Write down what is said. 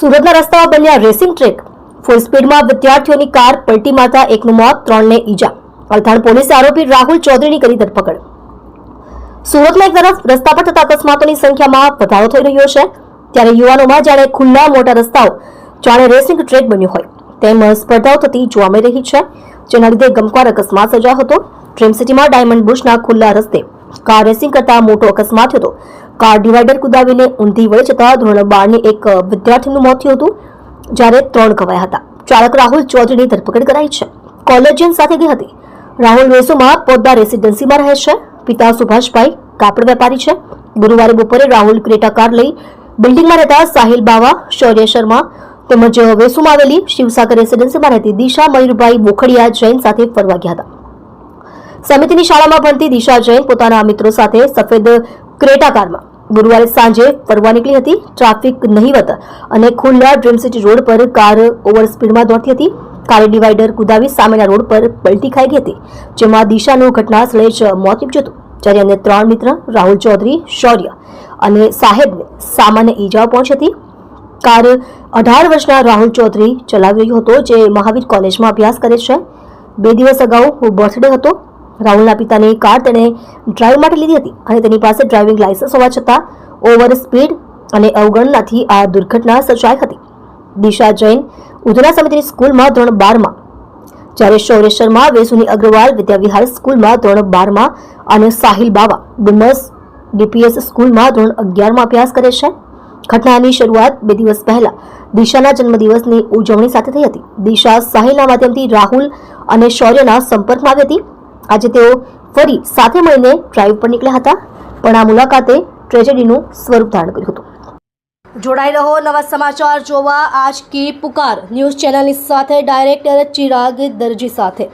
સુરતના રસ્તાઓ બન્યા રેસિંગ ટ્રેક. ફૂલ સ્પીડમાં વિદ્યાર્થીઓની કાર પલટી મારતા એકનું મોત, ત્રણને ઈજા. અલથાણ પોલીસે આરોપી રાહુલ ચૌધરીની કરી ધરપકડ. સુરતમાં એક તરફ રસ્તા પર થતા અકસ્માતોની સંખ્યામાં વધારો થઈ રહ્યો છે. ત્યારે યુવાનોમાં જાણે ખુલ્લા મોટા રસ્તાઓ જાણે રેસિંગ ટ્રેક બન્યું હોય. તેમ સ્પર્ધાઓ થતી જોવા મળી રહી છે. જેના લીધે ગમખ્વાર અકસ્માત સર્જાયો હતો. ડ્રીમ સિટીમાં ડાયમંડ બુશના ખુલ્લા રસ્તે કાર રેસિંગ કરતા મોટો અકસ્માત થયો હતો. કાર ડિવાઈડર કુદાવીને ઊંધી વળી જતા ધોરણ બારની એક વિદ્યાર્થીનું મોત થયું હતું, જ્યારે ત્રણ ઘવાયા હતા. ચાલક રાહુલ ચૌધરીની ધરપકડ કરાઈ છે. કોલેજિયન સાથે ગઈ હતી. રાહુલ વેસુમાં પોદ્દા રેસિડેન્સીમાં રહે છે. પિતા સુભાષભાઈ કાપડ વેપારી છે. ગુરુવારે બપોરે રાહુલ ક્રેટા કાર લઈ બિલ્ડિંગમાં રહેતા સાહિલ બાવા, શૌર્ય શર્મા તેમજ વેસુમાં આવેલી શિવસાગર રેસિડેન્સીમાં રહેતી દિશા મયુરભાઈ બોખડિયા જૈન સાથે ફરવા ગયા હતા. સમિતિની શાળામાં ભણતી દિશા જૈન પોતાના મિત્રો સાથે સફેદ ક્રેટા કારમાં ગુરુવારે સાંજે ફરવા નીકળી હતી. ટ્રાફિક નહીવત અને ખુલ્લા ડ્રીમ સિટી રોડ પર કાર ઓવર સ્પીડમાં દોડતી હતી. કારે ડિવાઈડર કુદાવી સામેના રોડ પર પલટી ખાઈ ગઈ હતી, જેમાં દિશાનું ઘટના સ્થળે જ મોત નીપજ્યું હતું. જ્યારે અન્ય ત્રણ મિત્ર, રાહુલ ચૌધરી, શૌર્ય અને સાહેબને સામાન્ય ઈજાઓ પહોંચી હતી. કાર અઢાર વર્ષના રાહુલ ચૌધરી ચલાવી રહ્યો હતો, જે મહાવીર કોલેજમાં અભ્યાસ કરે છે. બે દિવસ અગાઉ બર્થડે હતો. રાહુલના પિતાની કાર તેણે ડ્રાઈવ માટે લીધી હતી અને તેની પાસે ડ્રાઇવિંગ લાયસન્સ હોવા છતાં ઓવર સ્પીડ અને અવગણનાથી આ દુર્ઘટના સર્જાઈ હતી. દિશા જૈન ઉધના સમિતિની સ્કૂલમાં ધોરણ બારમાં. જ્યારે શૌર્ય શર્મા, વેસુની અગ્રવાલ, વિદ્યાવિહાર સ્કૂલમાં ધોરણ બારમાં અને સાહિલ બાવા ડુમસ ડીપીએસ સ્કૂલમાં ધોરણ અગિયારમાં અભ્યાસ કરે છે. ઘટનાની શરૂઆત બે દિવસ પહેલા દિશાના જન્મદિવસની ઉજવણી સાથે થઈ હતી. દિશા સાહિલના માધ્યમથી રાહુલ અને શૌર્યના સંપર્કમાં આવી હતી. આજે તેઓ ફરી સાથે મળીને ડ્રાઈવ પર નીકળ્યા હતા. પણ આ મુલાકાતે ટ્રેજેડીનું સ્વરૂપ ધારણ કર્યું હતું. જોડાઈ રહો, નવા સમાચાર જોવા. આજ કી પુકાર ન્યૂઝ ચેનલની સાથે, ડાયરેક્ટર ચિરાગ દરજી સાથે.